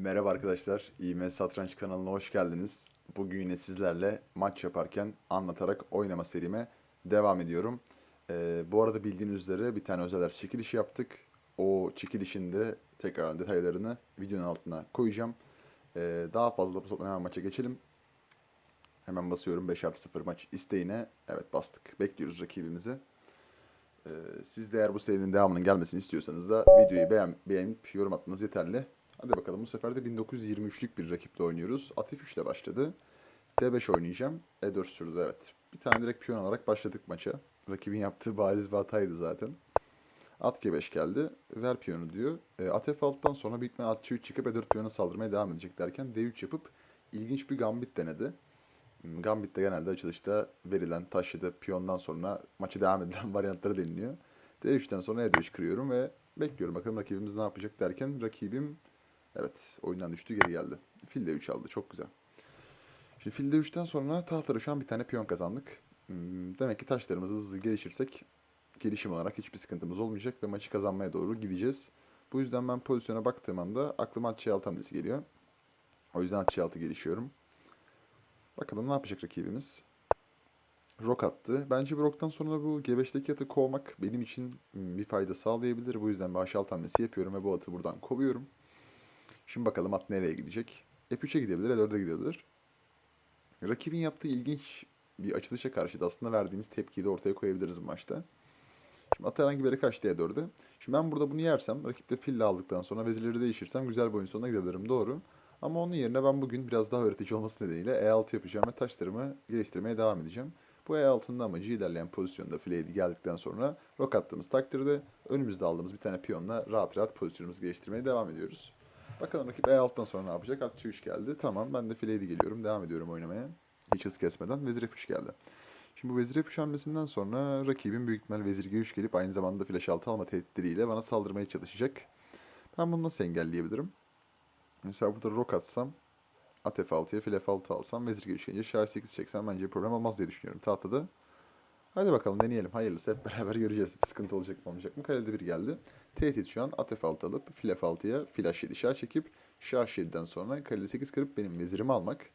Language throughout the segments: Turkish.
Merhaba arkadaşlar, İğme Satranç kanalına hoş geldiniz. Bugün yine sizlerle maç yaparken anlatarak oynama serime devam ediyorum. Ee, bu arada bildiğiniz üzere bir tane özel ders çekilişi yaptık. O çekilişin de tekrar detaylarını videonun altına koyacağım. Ee, daha fazla uzatmadan hemen maça geçelim. Hemen basıyorum 5 artı 0 maç isteğine. Evet bastık. Bekliyoruz rakibimizi. Ee, siz de eğer bu serinin devamının gelmesini istiyorsanız da videoyu beğen, beğenip yorum atmanız yeterli. Hadi bakalım bu sefer de 1923'lük bir rakiple oynuyoruz. At F3 ile başladı. D5 oynayacağım. E4 sürdü evet. Bir tane direkt piyon alarak başladık maça. Rakibin yaptığı bariz bir hataydı zaten. At G5 geldi. Ver piyonu diyor. E, at F6'dan sonra büyük at C3 çıkıp E4 piyona saldırmaya devam edecek derken D3 yapıp ilginç bir gambit denedi. Hmm, Gambit de genelde açılışta verilen taş ya da piyondan sonra maçı devam edilen varyantları deniliyor. D3'ten sonra E4 kırıyorum ve bekliyorum bakalım rakibimiz ne yapacak derken rakibim evet oyundan düştü geri geldi. Fil D3 aldı çok güzel. Şimdi fil D3'ten sonra tahtada şu an bir tane piyon kazandık. Hmm, Demek ki taşlarımızı hızlı gelişirsek gelişim olarak hiçbir sıkıntımız olmayacak ve maçı kazanmaya doğru gideceğiz. Bu yüzden ben pozisyona baktığım anda aklıma at C6 hamlesi geliyor. O yüzden at C6 gelişiyorum. Bakalım ne yapacak rakibimiz. Rok attı. Bence bu roktan sonra bu G5'teki atı kovmak benim için hmm, bir fayda sağlayabilir. Bu yüzden bir H6 hamlesi yapıyorum ve bu atı buradan kovuyorum. Şimdi bakalım at nereye gidecek. F3'e gidebilir, E4'e gidebilir. Rakibin yaptığı ilginç bir açılışa karşı da aslında verdiğimiz tepkiyi de ortaya koyabiliriz maçta. Şimdi at herhangi bir yere kaçtı E4'e. Şimdi ben burada bunu yersem, rakip de fille aldıktan sonra vezirleri değişirsem güzel bir oyun sonuna gidebilirim. Doğru. Ama onun yerine ben bugün biraz daha öğretici olması nedeniyle E6 yapacağım ve taşlarımı geliştirmeye devam edeceğim. Bu E6'nın amacı ilerleyen pozisyonda fileye geldikten sonra rok attığımız takdirde önümüzde aldığımız bir tane piyonla rahat rahat pozisyonumuzu geliştirmeye devam ediyoruz. Bakalım rakip E6'dan sonra ne yapacak? At C3 geldi. Tamam ben de fileye geliyorum. Devam ediyorum oynamaya. Hiç hız kesmeden. Vezir F3 geldi. Şimdi bu vezir F3 hamlesinden sonra rakibin büyük ihtimal vezir G3 gelip aynı zamanda flash 6 alma tehditleriyle bana saldırmaya çalışacak. Ben bunu nasıl engelleyebilirim? Mesela burada rok atsam at F6'ya fil F6 alsam vezir G3 gelince şah 8 çeksem bence problem olmaz diye düşünüyorum tahtada. Hadi bakalım deneyelim. Hayırlısı hep beraber göreceğiz. Bir sıkıntı olacak mı olmayacak mı? Kalede bir geldi. Tehdit şu an at F6 alıp fil F6'ya fil H7 şah çekip şah H7'den sonra kalede 8 kırıp benim vezirimi almak.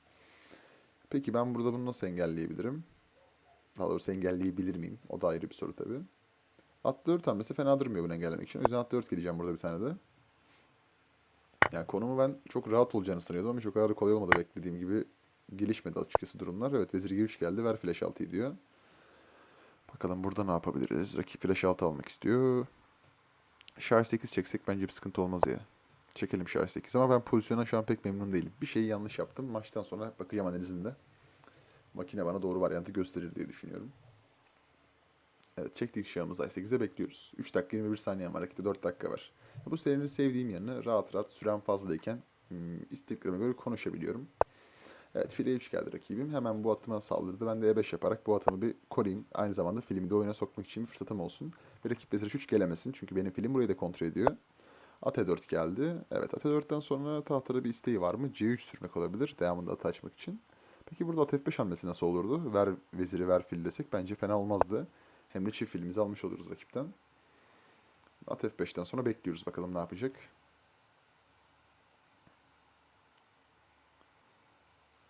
Peki ben burada bunu nasıl engelleyebilirim? Daha doğrusu engelleyebilir miyim? O da ayrı bir soru tabii. At 4 hamlesi fena durmuyor bunu engellemek için. O yüzden at 4 geleceğim burada bir tane de. Yani konumu ben çok rahat olacağını sanıyordum ama çok kadar kolay olmadı beklediğim gibi gelişmedi açıkçası durumlar. Evet vezir G3 geldi ver flash 6'yı diyor. Bakalım burada ne yapabiliriz? Rakip flash 6 almak istiyor. Şah 8 çeksek bence bir sıkıntı olmaz ya. Çekelim şah 8 ama ben pozisyona şu an pek memnun değilim. Bir şeyi yanlış yaptım. Maçtan sonra bakacağım analizinde. Makine bana doğru varyantı gösterir diye düşünüyorum. Evet çektik şahımızı i8'e bekliyoruz. 3 dakika 21 saniye var. Rakipte 4 dakika var. Bu serinin sevdiğim yanı rahat rahat süren fazlayken hmm, isteklerime göre konuşabiliyorum. Evet file 3 geldi rakibim. Hemen bu atıma saldırdı. Ben de E5 yaparak bu atımı bir koruyayım. Aynı zamanda filmi de oyuna sokmak için bir fırsatım olsun. Ve rakip vezir 3 gelemesin. Çünkü benim film burayı da kontrol ediyor. At E4 geldi. Evet at E4'ten sonra tahtada bir isteği var mı? C3 sürmek olabilir. Devamında atı açmak için. Peki burada at F5 hamlesi nasıl olurdu? Ver veziri ver fil desek bence fena olmazdı. Hem de çift filimizi almış oluruz rakipten. At F5'ten sonra bekliyoruz bakalım ne yapacak.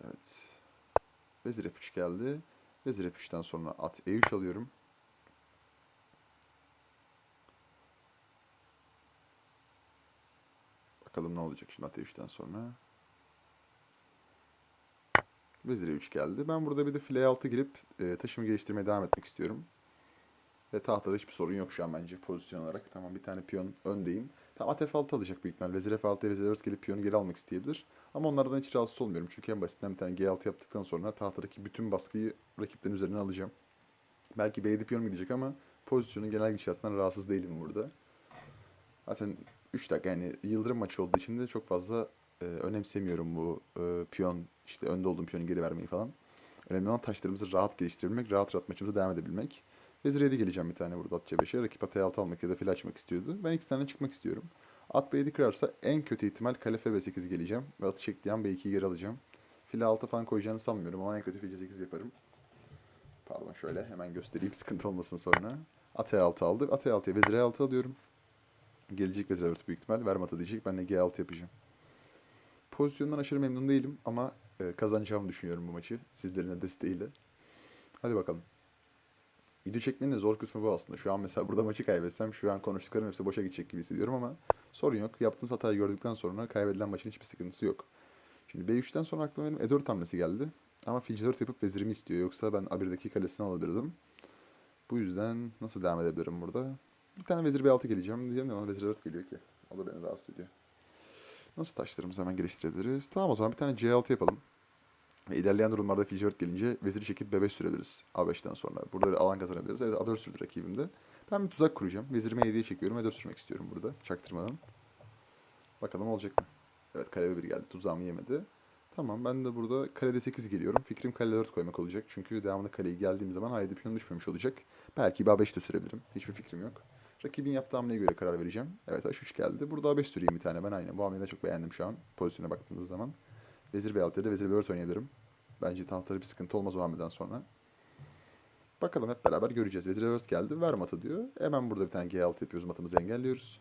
Evet. Vezir F3 geldi. Vezir F3'ten sonra at E3 alıyorum. Bakalım ne olacak şimdi at E3'ten sonra. Vezir E3 geldi. Ben burada bir de file 6 girip e, taşımı geliştirmeye devam etmek istiyorum. Ve tahtada hiçbir sorun yok şu an bence pozisyon olarak. Tamam bir tane piyon öndeyim. Tamam at F6 alacak büyük ihtimal. Vezir F6'ya vezir 4 gelip piyonu geri almak isteyebilir. Ama onlardan hiç rahatsız olmuyorum. Çünkü en basitinden bir tane G6 yaptıktan sonra tahtadaki bütün baskıyı rakiplerin üzerine alacağım. Belki B7 piyon gidecek ama pozisyonun genel gidişatından rahatsız değilim burada. Zaten 3 dakika yani yıldırım maçı olduğu için de çok fazla e, önemsemiyorum bu e, piyon işte önde olduğum piyonu geri vermeyi falan. Önemli olan taşlarımızı rahat geliştirebilmek, rahat rahat maçımıza devam edebilmek. Vezir 7 geleceğim bir tane burada at C5'e. Rakip at E6 almak ya da fil açmak istiyordu. Ben iki tane çıkmak istiyorum. At B7 kırarsa en kötü ihtimal kale F B8 geleceğim. Ve atı çektiği an B2'yi geri alacağım. Fil 6 falan koyacağını sanmıyorum ama en kötü fil C8 yaparım. Pardon şöyle hemen göstereyim sıkıntı olmasın sonra. At E6 aldı. At E6'ya vezir E6 alıyorum. Gelecek vezir E4 büyük ihtimal. Verme atı diyecek. Ben de G6 yapacağım. pozisyondan aşırı memnun değilim ama e, kazanacağımı düşünüyorum bu maçı. Sizlerin de desteğiyle. Hadi bakalım. Video çekmenin de zor kısmı bu aslında. Şu an mesela burada maçı kaybetsem şu an konuştuklarım hepsi boşa gidecek gibi hissediyorum ama sorun yok. Yaptığımız hatayı gördükten sonra kaybedilen maçın hiçbir sıkıntısı yok. Şimdi B3'ten sonra aklıma benim E4 hamlesi geldi. Ama fil C4 yapıp vezirimi istiyor. Yoksa ben A1'deki kalesini alabilirdim. Bu yüzden nasıl devam edebilirim burada? Bir tane vezir B6 geleceğim diyeyim de ona vezir 4 geliyor ki. O da beni rahatsız ediyor. Nasıl taşlarımızı hemen geliştirebiliriz? Tamam o zaman bir tane C6 yapalım. Ve ilerleyen durumlarda fil C4 gelince veziri çekip B5 sürebiliriz. A5'ten sonra. Burada öyle alan kazanabiliriz. Evet A4 sürdü rakibimde. Ben bir tuzak kuracağım. Vezirimi E7'ye çekiyorum. E4 sürmek istiyorum burada. Çaktırmadan. Bakalım olacak mı? Evet kale B1 geldi. Tuzağımı yemedi. Tamam ben de burada kale D8 geliyorum. Fikrim kale 4 koymak olacak. Çünkü devamlı kaleye geldiğim zaman haydi piyon düşmemiş olacak. Belki bir A5 de sürebilirim. Hiçbir fikrim yok. Rakibin yaptığı hamleye göre karar vereceğim. Evet H3 geldi. Burada A5 süreyim bir tane ben aynen. Bu hamleyi de çok beğendim şu an. Pozisyona baktığımız zaman. Vezir B6 ya da Vezir B4 oynayabilirim. Bence tahtada bir sıkıntı olmaz o hamleden sonra. Bakalım hep beraber göreceğiz. Vezir B4 geldi. Ver matı diyor. Hemen burada bir tane G6 yapıyoruz. Matımızı engelliyoruz.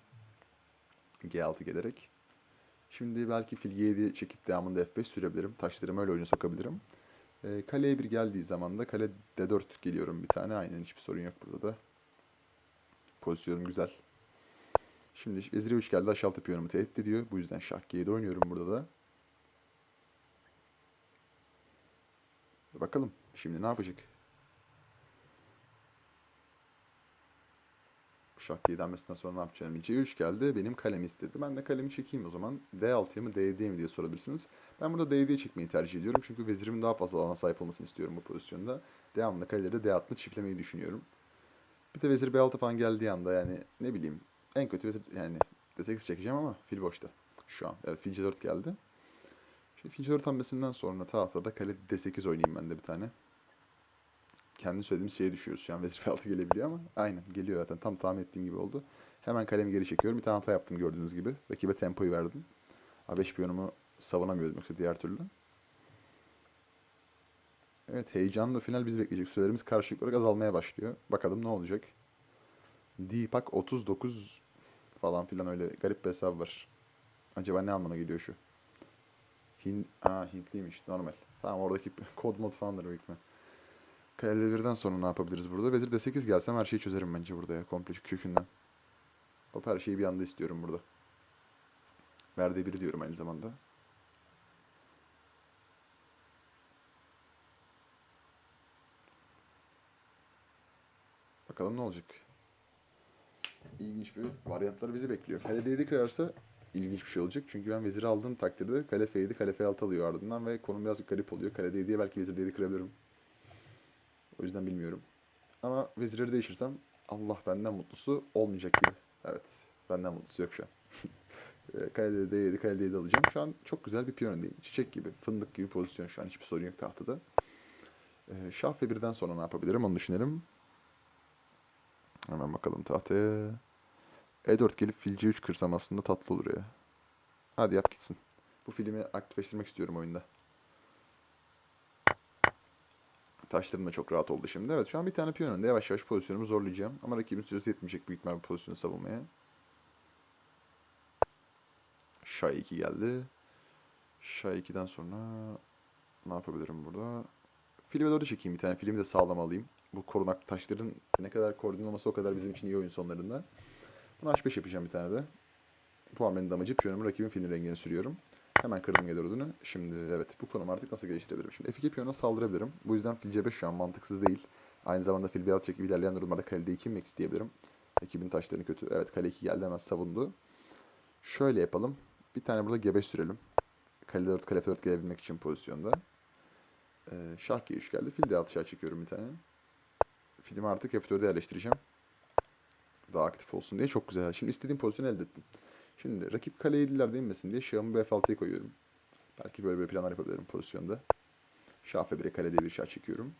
G6 gelerek. Şimdi belki fil G7 çekip devamında F5 sürebilirim. Taşlarımı öyle oyuna sokabilirim. Ee, kaleye bir geldiği zaman da kale D4 geliyorum bir tane. Aynen hiçbir sorun yok burada da. Pozisyonum güzel. Şimdi vezir 3 geldi. H6 piyonumu tehdit ediyor. Bu yüzden şah G7 oynuyorum burada da. Bakalım şimdi ne yapacak? Şah G denmesinden sonra ne yapacağım? C3 geldi. Benim kalemi istedi. Ben de kalemi çekeyim o zaman. D6'ya mı D7'ye mi diye sorabilirsiniz. Ben burada D7'ye çekmeyi tercih ediyorum. Çünkü vezirimin daha fazla alana sahip olmasını istiyorum bu pozisyonda. Devamlı kaleleri D6'ını çiftlemeyi düşünüyorum. Bir de vezir B6 falan geldiği anda yani ne bileyim en kötü vezir yani D8 çekeceğim ama fil boşta. Şu an. Evet fil C4 geldi. Şimdi fil C4 hamlesinden sonra tahtada kale D8 oynayayım ben de bir tane. Kendi söylediğimiz şeye düşüyoruz. Şu an vezir B6 gelebiliyor ama aynen geliyor zaten. Tam tahmin ettiğim gibi oldu. Hemen kalemi geri çekiyorum. Bir tane hata yaptım gördüğünüz gibi. Rakibe tempoyu verdim. A5 piyonumu savunamıyordum yoksa diğer türlü. Evet heyecanlı final bizi bekleyecek. Sürelerimiz karşılıklı olarak azalmaya başlıyor. Bakalım ne olacak. Deepak 39 falan filan öyle garip bir hesap var. Acaba ne anlama geliyor şu? Hin Aa, Hintliymiş normal. Tamam oradaki kod mod falandır büyük ihtimal. Kale birden sonra ne yapabiliriz burada? Vezir D8 gelsem her şeyi çözerim bence burada ya komple kökünden. Hop her şeyi bir anda istiyorum burada. Ver D1 diyorum aynı zamanda. Bakalım ne olacak. İlginç bir varyantlar bizi bekliyor. Kale D7 kırarsa ilginç bir şey olacak. Çünkü ben veziri aldığım takdirde kale F7, kale F6 alıyor ardından ve konum biraz garip oluyor. Kale D7'ye belki vezir D7 kırabilirim. O yüzden bilmiyorum. Ama vezirleri değişirsem Allah benden mutlusu olmayacak gibi. Evet. Benden mutlusu yok şu an. Kale D7, kale D7 alacağım. Şu an çok güzel bir piyon öndeyim. Çiçek gibi, fındık gibi pozisyon şu an. Hiçbir sorun yok tahtada. Eee şah ve birden sonra ne yapabilirim onu düşünelim. Hemen bakalım tahtaya. E4 gelip fil C3 kırsam aslında tatlı olur ya. Hadi yap gitsin. Bu filmi aktifleştirmek istiyorum oyunda. Taşlarım da çok rahat oldu şimdi. Evet şu an bir tane piyon önünde. Yavaş yavaş pozisyonumu zorlayacağım. Ama rakibin süresi yetmeyecek büyük ihtimal bu pozisyonu savunmaya. Şah 2 geldi. Şah 2'den sonra ne yapabilirim burada? Filme doğru çekeyim bir tane. Filmi de sağlam alayım. Bu korunak taşların ne kadar koordineli olması o kadar bizim için iyi oyun sonlarında. Bunu H5 yapacağım bir tane de. Bu hamlenin de amacı piyonumu rakibin filin rengine sürüyorum. Hemen kırdım G4'ünü. Şimdi evet bu konumu artık nasıl geliştirebilirim? Şimdi F2 piyona saldırabilirim. Bu yüzden fil C5 şu an mantıksız değil. Aynı zamanda fil B6 çekip ilerleyen durumlarda kale D2 mi isteyebilirim. Ekibin taşlarını kötü. Evet kale 2 geldi hemen savundu. Şöyle yapalım. Bir tane burada G5 sürelim. Kale 4, kale F4 gelebilmek için pozisyonda. Ee, şah G3 geldi. Fil D6 şah çekiyorum bir tane. Filmi artık F4'e yerleştireceğim. Daha aktif olsun diye. Çok güzel. Şimdi istediğim pozisyonu elde ettim. Şimdi rakip kale 7'lerde inmesin diye şahımı F6'ya koyuyorum. Belki böyle bir planlar yapabilirim pozisyonda. Şah F1'e kale D1 şah çekiyorum.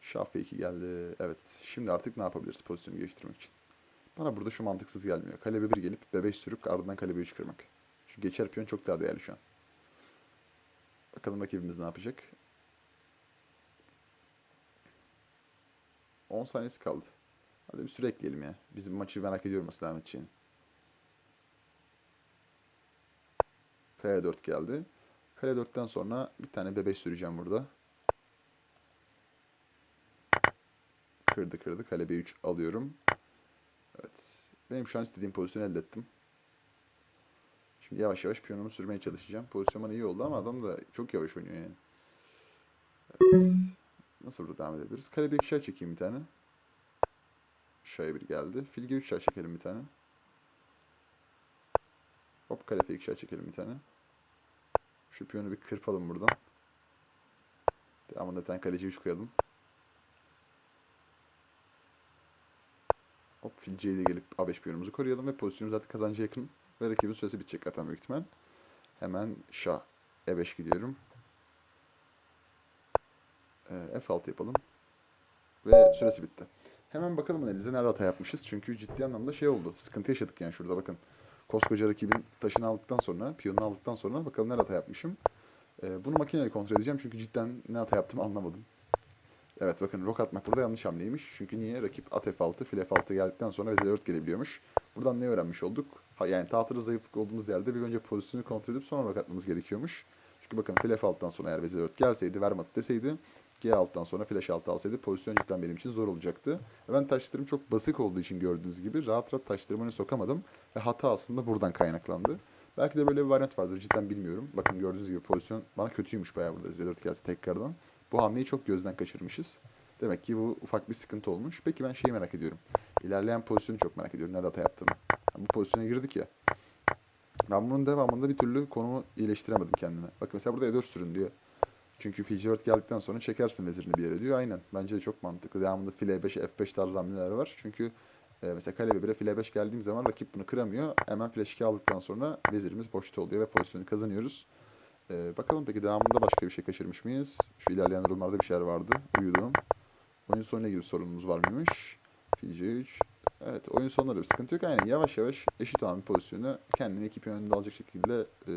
Şah F2 geldi. Evet. Şimdi artık ne yapabiliriz pozisyonu geliştirmek için? Bana burada şu mantıksız gelmiyor. Kale B1 gelip B5 sürüp ardından kale B3 kırmak. Şu geçer piyon çok daha değerli şu an. Bakalım rakibimiz ne yapacak? 10 saniyesi kaldı. Hadi bir süre ekleyelim ya. Bizim maçı merak ediyorum nasıl devam edeceğini. Kale 4 geldi. Kale 4'ten sonra bir tane B5 süreceğim burada. Kırdı kırdı. Kale B3 alıyorum. Evet. Benim şu an istediğim pozisyonu elde ettim. Şimdi yavaş yavaş piyonumu sürmeye çalışacağım. Pozisyon bana iyi oldu ama adam da çok yavaş oynuyor yani. Evet. Nasıl burada devam edebiliriz? Kale bir şah çekeyim bir tane. Şah'a bir geldi. Filge 3 şah çekelim bir tane. Hop kale f2 şah çekelim bir tane. Şu piyonu bir kırpalım buradan. Devamında bir tane kaleci 3 koyalım. Hop fil C'de gelip A5 piyonumuzu koruyalım ve pozisyonumuz zaten kazanca yakın. Ve rakibin süresi bitecek zaten büyük ihtimal. Hemen şah E5 gidiyorum. Ee, F6 yapalım. Ve süresi bitti. Hemen bakalım analize nerede hata yapmışız. Çünkü ciddi anlamda şey oldu. Sıkıntı yaşadık yani şurada bakın. Koskoca rakibin taşını aldıktan sonra, piyonunu aldıktan sonra bakalım nerede hata yapmışım. Ee, bunu makineyle kontrol edeceğim çünkü cidden ne hata yaptım anlamadım. Evet bakın rok atmak burada yanlış hamleymiş. Çünkü niye? Rakip at F6, fil F6 geldikten sonra vezir 4 gelebiliyormuş. Buradan ne öğrenmiş olduk? Ha, yani tahtada zayıflık olduğumuz yerde bir önce pozisyonu kontrol edip sonra rok atmamız gerekiyormuş. Çünkü bakın fil F6'dan sonra eğer vezir 4 gelseydi, vermat deseydi G6'dan sonra flash 6 alsaydı pozisyon cidden benim için zor olacaktı. Ve ben taşlarım çok basık olduğu için gördüğünüz gibi rahat rahat taşlarımı öne sokamadım. Ve hata aslında buradan kaynaklandı. Belki de böyle bir varyant vardır cidden bilmiyorum. Bakın gördüğünüz gibi pozisyon bana kötüymüş bayağı burada Z4 gelse tekrardan. Bu hamleyi çok gözden kaçırmışız. Demek ki bu ufak bir sıkıntı olmuş. Peki ben şeyi merak ediyorum. İlerleyen pozisyonu çok merak ediyorum. Nerede hata yaptığımı. Bu pozisyona girdik ya. Ben bunun devamında bir türlü konumu iyileştiremedim kendime. Bakın mesela burada E4 sürün diyor. Çünkü C4 geldikten sonra çekersin vezirini bir yere diyor. Aynen. Bence de çok mantıklı. Devamında file E5, F5 tarzı hamleler var. Çünkü e, mesela kale B1'e file E5 geldiğim zaman rakip bunu kıramıyor. Hemen flash 2 aldıktan sonra vezirimiz boşta oluyor ve pozisyonu kazanıyoruz. E, bakalım peki devamında başka bir şey kaçırmış mıyız? Şu ilerleyen durumlarda bir şeyler vardı. Uyudum. Oyun sonuna gibi sorunumuz var mıymış? Fil C3. Evet oyun sonları bir sıkıntı yok. Aynen yavaş yavaş eşit olan bir pozisyonu kendimi ekip önünde alacak şekilde e,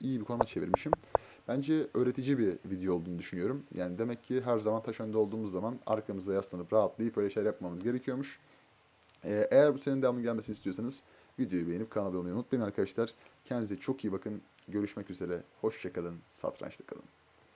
iyi bir konuma çevirmişim. Bence öğretici bir video olduğunu düşünüyorum. Yani demek ki her zaman taş önde olduğumuz zaman arkamızda yaslanıp rahatlayıp öyle şeyler yapmamız gerekiyormuş. Ee, eğer bu senin devamlı gelmesini istiyorsanız videoyu beğenip kanala abone olmayı unutmayın arkadaşlar. Kendinize çok iyi bakın. Görüşmek üzere. Hoşçakalın. Satrançta kalın.